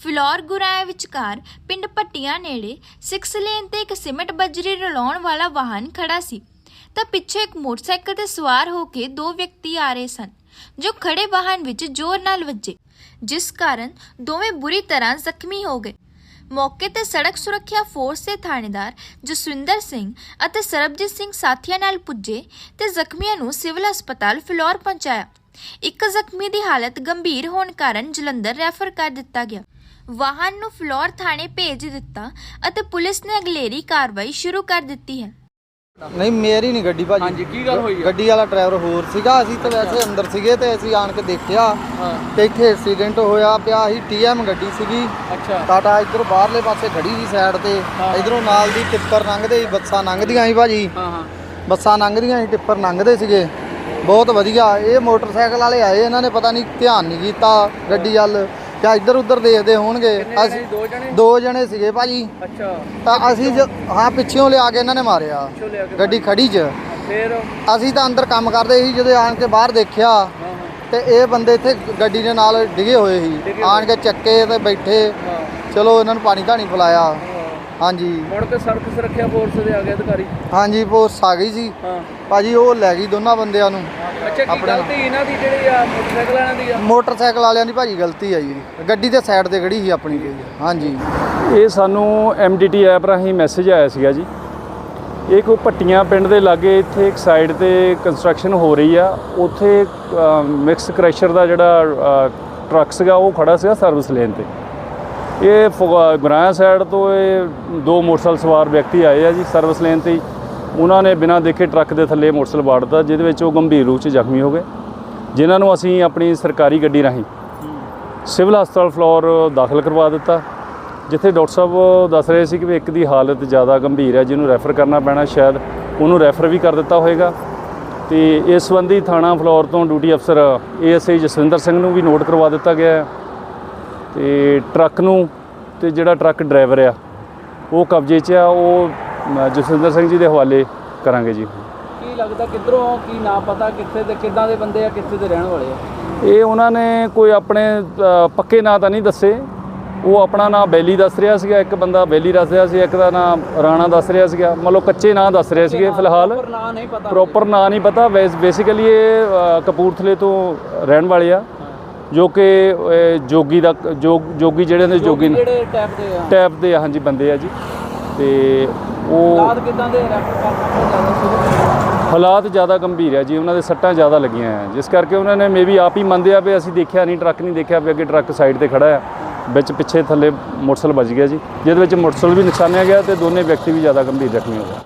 ਫਿਲੌਰ ਗੁਰਾਇਆ ਵਿਚਕਾਰ ਪਿੰਡ ਪੱਟੀਆਂ ਨੇੜੇ 6 ਲੇਨ ਤੇ ਇੱਕ ਸਿਮਟ ਬੱਜਰੀ ਰਲਾਉਣ ਵਾਲਾ ਵਾਹਨ ਖੜਾ ਸੀ। ਤਾਂ ਪਿੱਛੇ ਇੱਕ ਮੋਟਰਸਾਈਕਲ ਤੇ ਸਵਾਰ ਹੋ ਕੇ ਦੋ ਵਿਅਕਤੀ ਆ ਰਹੇ ਸਨ, ਜੋ ਖੜੇ ਵਾਹਨ ਵਿੱਚ ਜ਼ੋਰ ਨਾਲ ਵੱਜੇ, ਜਿਸ ਕਾਰਨ ਦੋਵੇਂ ਬੁਰੀ ਤਰ੍ਹਾਂ ਜ਼ਖਮੀ ਹੋ ਗਏ। ਮੌਕੇ ਤੇ ਸੜਕ ਸੁਰੱਖਿਆ ਫੋਰਸ ਦੇ ਥਾਣੇਦਾਰ ਜਸਵਿੰਦਰ ਸਿੰਘ ਅਤੇ ਸਰਬਜੀਤ ਸਿੰਘ ਸਾਥੀਆਂ ਨਾਲ ਪੁੱਜੇ ਤੇ ਜ਼ਖਮੀਆਂ ਨੂੰ ਸਿਵਲ ਹਸਪਤਾਲ ਫਿਲੌਰ ਪਹੁੰਚਾਇਆ। ਇੱਕ ਜ਼ਖਮੀ ਦੀ ਹਾਲਤ ਗੰਭੀਰ ਹੋਣ ਕਾਰਨ ਜਲੰਧਰ ਰੈਫਰ ਕਰ ਦਿੱਤਾ ਗਿਆ। ਵਾਹਨ ਨੂੰ ਫਲੋਰ ਥਾਣੇ ਭੇਜ ਦਿੱਤਾ ਅਤੇ ਪੁਲਿਸ ਨੇ ਅਗਲੇਰੀ ਕਾਰਵਾਈ ਸ਼ੁਰੂ ਕਰ ਦਿੱਤੀ ਹੈ। ਨਹੀਂ ਮੇਰੀ ਨਹੀਂ ਗੱਡੀ ਭਾਜੀ। ਹਾਂਜੀ ਕੀ ਗੱਲ ਹੋਈ ਆ? ਗੱਡੀ ਵਾਲਾ ਡਰਾਈਵਰ ਹੋਰ ਸੀਗਾ। ਅਸੀਂ ਤਾਂ ਵੈਸੇ ਅੰਦਰ ਸੀਗੇ ਤੇ ਅਸੀਂ ਆਣ ਕੇ ਦੇਖਿਆ। ਹਾਂ। ਤੇ ਇੱਥੇ ਐਕਸੀਡੈਂਟ ਹੋਇਆ ਪਿਆ ਸੀ ਟੀਐਮ ਗੱਡੀ ਸੀਗੀ। ਅੱਛਾ। ਟਾਟਾ ਇੱਧਰ ਬਾਹਰਲੇ ਪਾਸੇ ਖੜੀ ਸੀ ਸਾਈਡ ਤੇ। ਹਾਂ। ਇਧਰੋਂ ਨਾਲ ਦੀ ਟਿੱਪਰ ਲੰਘਦੇ ਸੀ ਬੱਸਾਂ ਲੰਘਦੀਆਂ ਸੀ ਭਾਜੀ। ਹਾਂ ਹਾਂ। ਬੱਸਾਂ ਲੰਘਦੀਆਂ ਸੀ ਟਿੱਪਰ ਲੰਘਦੇ ਸੀਗੇ। ਬਹੁਤ ਵਧੀਆ। ਇਹ ਮੋਟਰਸਾਈਕਲ ਵਾਲੇ ਆਏ ਇਹਨਾਂ ਨੇ ਪਤਾ ਨਹੀਂ ਧਿਆਨ ਨਹੀਂ ਕੀਤਾ ਗੱਡੀ ਵੱਲ। ਜਾਂ ਇੱਧਰ ਉੱਧਰ ਦੇਖਦੇ ਹੋਣਗੇ। ਅਸੀਂ ਦੋ ਜਣੇ? ਦੋ ਜਣੇ ਸੀਗੇ ਭਾਜੀ। ਅੱਛਾ। ਤਾਂ ਅਸੀਂ ਜ- ਹਾਂ ਪਿੱਛੋਂ ਲਿਆ ਕੇ ਇਹਨਾਂ ਨੇ ਮਾਰਿਆ। ਪਿੱਛੋਂ ਲਿਆ ਕੇ ਗੱਡੀ ਖੜੀ 'ਚ। ਫੇਰ? ਅਸੀਂ ਤਾਂ ਅੰਦਰ ਕੰਮ ਕਰਦੇ ਸੀ ਜਦੋਂ ਆਣ ਕੇ ਬਾਹਰ ਦੇਖਿਆ ਹਾਂ ਤੇ ਇਹ ਬੰਦੇ ਇੱਥੇ ਗੱਡੀ ਦੇ ਨਾਲ ਡਿਗੇ ਹੋਏ ਸੀ। ਡਿੱਗੇ ਆਣ ਕੇ ਚੱਕੇ ਤੇ ਬੈਠੇ। ਹਾਂ। ਚਲੋ ਇਹਨਾਂ ਨੂੰ ਪਾਣੀ ਧਾਣੀ ਪਿਲਾਇਆ। ਹਾਂਜੀ। ਮੁੜ ਕੇ ਸੜਕ ਸੁਰੱਖਿਆ ਫੋਰਸ ਦੇ ਆ ਗਏ ਅਧਿਕਾਰੀ। ਹਾਂਜੀ ਪੋਸਟ ਆ ਗਈ ਸੀ। ਹਾਂ। ਭਾਜੀ ਉਹ ਲੈ ਗਈ ਦੋਨਾਂ ਬੰਦਿਆਂ ਨੂੰ। ਅੱਛਾ ਕੀ ਆਪਣੇ। ਗਲਤੀ ਇਹਨਾਂ ਦੀ ਜਿਹੜੀ ਆ ਮੋਟਰਸਾਈਕਲ ਵਾਲਿਆਂ ਦੀ ਆ? ਮੋਟਰਸਾਈਕਲ ਵਾਲਿਆਂ ਦੀ ਭਾਜੀ ਗਲਤੀ ਆ ਜੀ। ਗੱਡੀ ਦੇ ਸਾਈਡ ਤੇ ਖੜੀ ਸੀ ਆਪਣੀ ਗਈ ਹਾਂਜੀ। ਇਹ ਸਾਨੂੰ ਐਮਡੀਟੀ ਐਪ ਰਾਹੀਂ ਮੈਸੇਜ ਆਇਆ ਸੀਗਾ ਜੀ। ਇਹ ਕੋਈ ਭੱਟੀਆਂ ਪਿੰਡ ਦੇ ਲਾਗੇ ਇੱਥੇ ਇੱਕ ਸਾਈਡ ਤੇ ਕੰਸਟਰਕਸ਼ਨ ਹੋ ਰਹੀ ਆ। ਉੱਥੇ ਮਿਕਸ ਕ੍ਰੈਸ਼ਰ ਦਾ ਜਿਹੜਾ ਅ, ਟਰੱਕ ਸੀਗਾ ਉਹ ਖੜਾ ਸੀਗਾ ਸਰਵਿਸ ਲੇਨ ਤੇ। ਇਹ ਫੁਗ- ਗੁਰਾਇਆ ਸਾਈਡ ਤੋਂ ਇਹ ਦੋ ਮੋਟਰਸਾਈਕਲ ਸਵਾਰ ਵਿਅਕਤੀ ਆਏ ਆ ਜੀ ਸਰਵਿਸ ਲੈਣ ਤੇ ਹੀ। ਉਹਨਾਂ ਨੇ ਬਿਨਾਂ ਦੇਖੇ ਟਰੱਕ ਦੇ ਥੱਲੇ ਮੋਟਰਸਾਈਕਲ ਵਾੜਤਾ ਜਿਹਦੇ ਵਿੱਚ ਉਹ ਗੰਭੀਰ ਰੂਪ 'ਚ ਜ਼ਖਮੀ ਹੋ ਗਏ, ਜਿਨ੍ਹਾਂ ਨੂੰ ਅਸੀਂ ਆਪਣੀ ਸਰਕਾਰੀ ਗੱਡੀ ਰਾਹੀਂ ਸਿਵਲ ਹਸਪਤਾਲ ਫਲੋਰ ਦਾਖਲ ਕਰਵਾ ਦਿੱਤਾ, ਜਿੱਥੇ ਡਾਕਟਰ ਸਾਹਿਬ ਦੱਸ ਰਹੇ ਸੀ ਕਿ ਵੀ ਇੱਕ ਦੀ ਹਾਲਤ ਜ਼ਿਆਦਾ ਗੰਭੀਰ ਹੈ, ਜਿਹਨੂੰ ਰੈਫਰ ਕਰਨਾ ਪੈਣਾ, ਸ਼ਾਇਦ ਉਹਨੂੰ ਰੈਫਰ ਵੀ ਕਰ ਦਿੱਤਾ ਹੋਵੇਗਾ ਤੇ ਇਸ ਸੰਬੰਧੀ ਥਾਣਾ ਫਲੋਰ ਤੋਂ ਡਿਊਟੀ ਅਫਸਰ ਏਐਸਆਈ ਜਸਵਿੰਦਰ ਸਿੰਘ ਨੂੰ ਵੀ ਨੋਟ ਕਰਵਾ ਦਿੱਤਾ ਗਿਆ ਹੈ। ਤੇ ਟਰੱਕ ਨੂੰ ਤੇ ਜਿਹੜਾ ਟਰੱਕ ਡਰਾਈਵਰ ਆ ਉਹ ਕਬਜ਼ੇ 'ਚ ਆ ਉਹ ਜਸਵਿੰਦਰ ਸਿੰਘ ਜੀ ਦੇ ਹਵਾਲੇ ਕਰਾਂਗੇ ਜੀ। ਕੀ ਲੱਗਦਾ ਕਿੱਧਰੋਂ ਕੀ ਨਾ ਪਤਾ ਕਿੱਥੇ ਦੇ ਕਿੱਦਾਂ ਦੇ ਬੰਦੇ ਆ ਕਿੱਥੇ ਦੇ ਰਹਿਣ ਵਾਲੇ ਆ? ਇਹ ਉਹਨਾਂ ਨੇ ਕੋਈ ਆਪਣੇ ਪੱਕੇ ਨਾਂ ਤਾਂ ਨਹੀਂ ਦੱਸੇ। ਉਹ ਆਪਣਾ ਨਾਂ ਬੈਲੀ ਦੱਸ ਰਿਹਾ ਸੀਗਾ ਇੱਕ ਬੰਦਾ ਬੈਲੀ ਦੱਸ ਰਿਹਾ ਸੀ ਇੱਕ ਦਾ ਨਾਂ ਰਾਣਾ ਦੱਸ ਰਿਹਾ ਸੀਗਾ। ਮਤਲਬ ਕੱਚੇ ਨਾਂ ਦੱਸ ਰਹੇ ਸੀਗੇ ਫਿਲਹਾਲ। ਪਰ ਨਾਂ ਨਹੀਂ ਪਤਾ ਪ੍ਰੋਪਰ ਨਾਂ ਨਹੀਂ ਪਤਾ। ਬੇਸਿਕਲੀ ਇਹ ਕਪੂਰਥਲੇ ਤੋਂ ਰਹਿਣ ਵਾਲੇ ਆ। ਜੋ ਕਿ ਜੋਗੀ ਦਾ ਜੋਗ ਜਿਹੜੇ ਨੇ ਜੋਗੀ ਜਿਹੜੇ ਦੇ ਆ। ਟੈਪ ਦੇ ਆ, ਹਾਂਜੀ ਬੰਦੇ ਆ ਜੀ। ਤੇ ਉਹ ਹਾਲਾਤ ਕਿੱਦਾਂ ਦੇ ਜ਼ਿਆਦਾ ਸ਼ੁਰੂ ਹਾਲਾਤ ਜ਼ਿਆਦਾ ਗੰਭੀਰ ਹੈ ਜੀ ਉਹਨਾਂ ਦੇ ਸੱਟਾਂ ਜ਼ਿਆਦਾ ਲੱਗੀਆਂ ਹੈ ਜਿਸ ਕਰਕੇ ਉਹਨਾਂ ਨੇ ਮੇਬੀ ਆਪ ਹੀ ਮੰਨਦੇ ਆ ਵੀ ਅਸੀਂ ਦੇਖਿਆ ਨਹੀਂ ਟਰੱਕ ਨਹੀਂ ਦੇਖਿਆ ਵੀ ਅੱਗੇ ਟਰੱਕ ਸਾਈਡ ਤੇ ਖੜਾ ਹੈ ਵਿੱਚ ਪਿੱਛੇ ਥੱਲੇ ਮੋਟਰਸਾਈਕਲ ਵੱਜ ਗਿਆ ਜੀ ਜਿਹਦੇ ਵਿੱਚ ਮੋਟਰਸਾਈਕਲ ਵੀ ਨੁਕਸਾਨਿਆ ਗਿਆ ਤੇ ਦੋਨੇ ਵਿਅਕਤੀ ਵੀ ਜ਼ਿਆਦਾ ਗੰਭੀਰ ਜ਼ਖਮੀ ਹੋ ਗਏ।